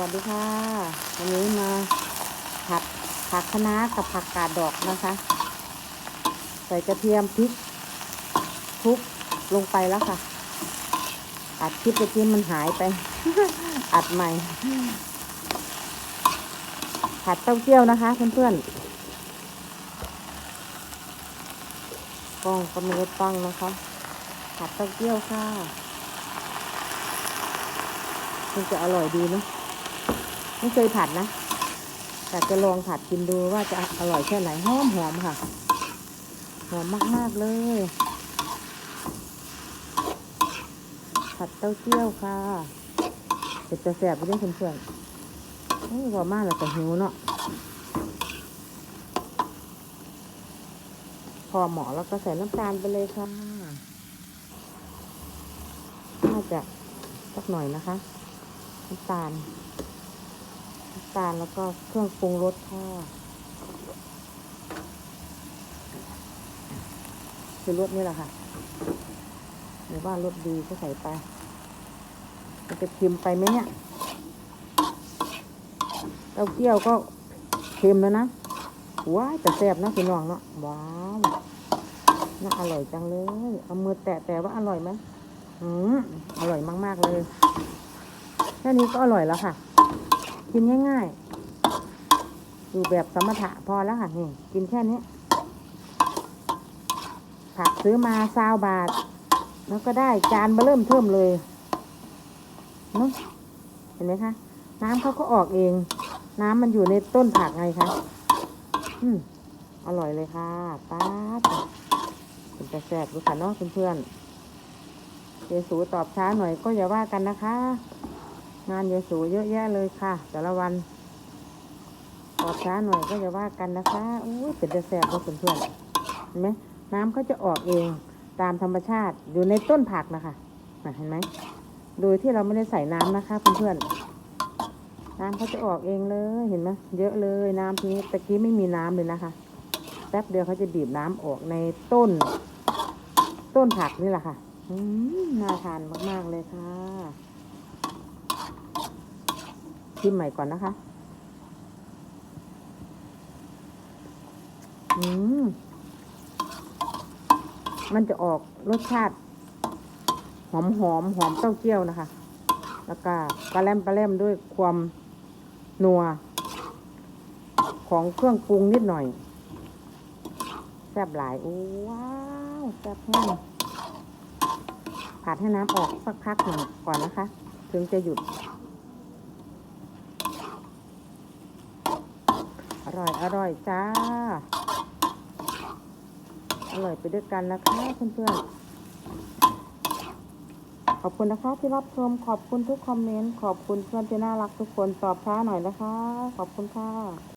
วัสดีค่ะ วันนี้มาผัดผักคะน้ากับผักกาดดอกนะคะ ใส่กระเทียมพริกคลุกลงไปแล้วค่ะ อัดคลิปเมื่อกี้มันหายไป อัดใหม่ ผัดเต้าเจี้ยวนะคะเพื่อนๆกล้องก็ไม่ได้ตั้งนะคะ ผัดเต้าเจี้ยวค่ะมันจะอร่อยดีเนอะ ไม่เคยผัดนะแต่จะลองผัดกินดูว่าจะอร่อยแค่ไหนหอมหอมค่ะหอมมาก ๆ เลย ผัดเต้าเจี้ยวค่ะเผ็ดจะแสบไปด้วยเพื่อนๆโอ้ยพอมากแล้วแต่หิวเนาะพอเหมาะแล้วก็ใส่น้ำตาลไปเลยค่ะน่าจะสักหน่อยนะคะน้ำตาลำตาลแล้วก็เครื่องปรุงรสค่ะคือรสนี่แหละค่ะหรือว่ารสดีก็ใส่ไปมันจะเค็มไปไหมเนี่ยเต้าเจี้ยวก็เค็มแล้วนะว้ายแต่แซ่บนะพี่น้องเนาะว้าวน่าอร่อยจังเลย เอามือแตะแต่ว่าอร่อยไหมอืมอร่อยมาก ๆ เลย แค่นี้ก็อร่อยแล้วค่ะ กินง่ายๆ อยู่แบบสมถะพอแล้วค่ะนี่กินแค่นี้ ผักซื้อมาซาวบาท แล้วก็ได้จานเบอเริ่มเทิมเลยเนาะเห็นไหมคะ น้ำเขาก็ออกเอง น้ำมันอยู่ในต้นผักไงคะอืมอร่อยเลยค่ะป้าดเป็นจะแซ่บดูค่ะเนาะเพื่อนๆเยสูตอบช้าหน่อยก็อย่าว่ากันนะคะ งานเยสูเยอะแยะเลยค่ะ แต่ละวันตอบช้าหน่อยก็อย่าว่ากันนะคะอุ้ยเป็นจะแซ่บเนาะเพื่อนๆเห็นไหมน้ำเขาจะออกเองตามธรรมชาติอยู่ในต้นผักนะคะเห็นไหมโดยที่เราไม่ได้ใส่น้ำนะคะเพื่อนๆน้ำเขาจะออกเองเลยเห็นไหมเยอะเลยน้ำทีนี้ตะกี้ไม่มีน้ำเลยนะคะแป๊บเดียวเขาจะบีบน้ำออกในต้น ต้นผักนี่แหละค่ะอืมน่าทานมากๆเลยค่ะ ชิมใหม่ก่อนนะคะ อืม มันจะออกรสชาติ หอมหอมหอมเต้าเจี้ยวนะคะ แล้วก็ปลาแรมปลาแรมด้วยความนัว ของเครื่องปรุงนิดหน่อย แซ่บหลายโอ้ว้าวแซ่บแห้งผัดให้น้ำออกสักพักหนึ่งก่อนนะคะ ถึงจะหยุด อร่อย อร่อยจ้า อร่อยไปด้วยกันนะคะเพื่อนๆ ขอบคุณนะคะที่รับชม ขอบคุณทุกคอมเมนต์ ขอบคุณเพื่อนที่น่ารักทุกคนตอบช้าหน่อยนะคะ ขอบคุณค่ะ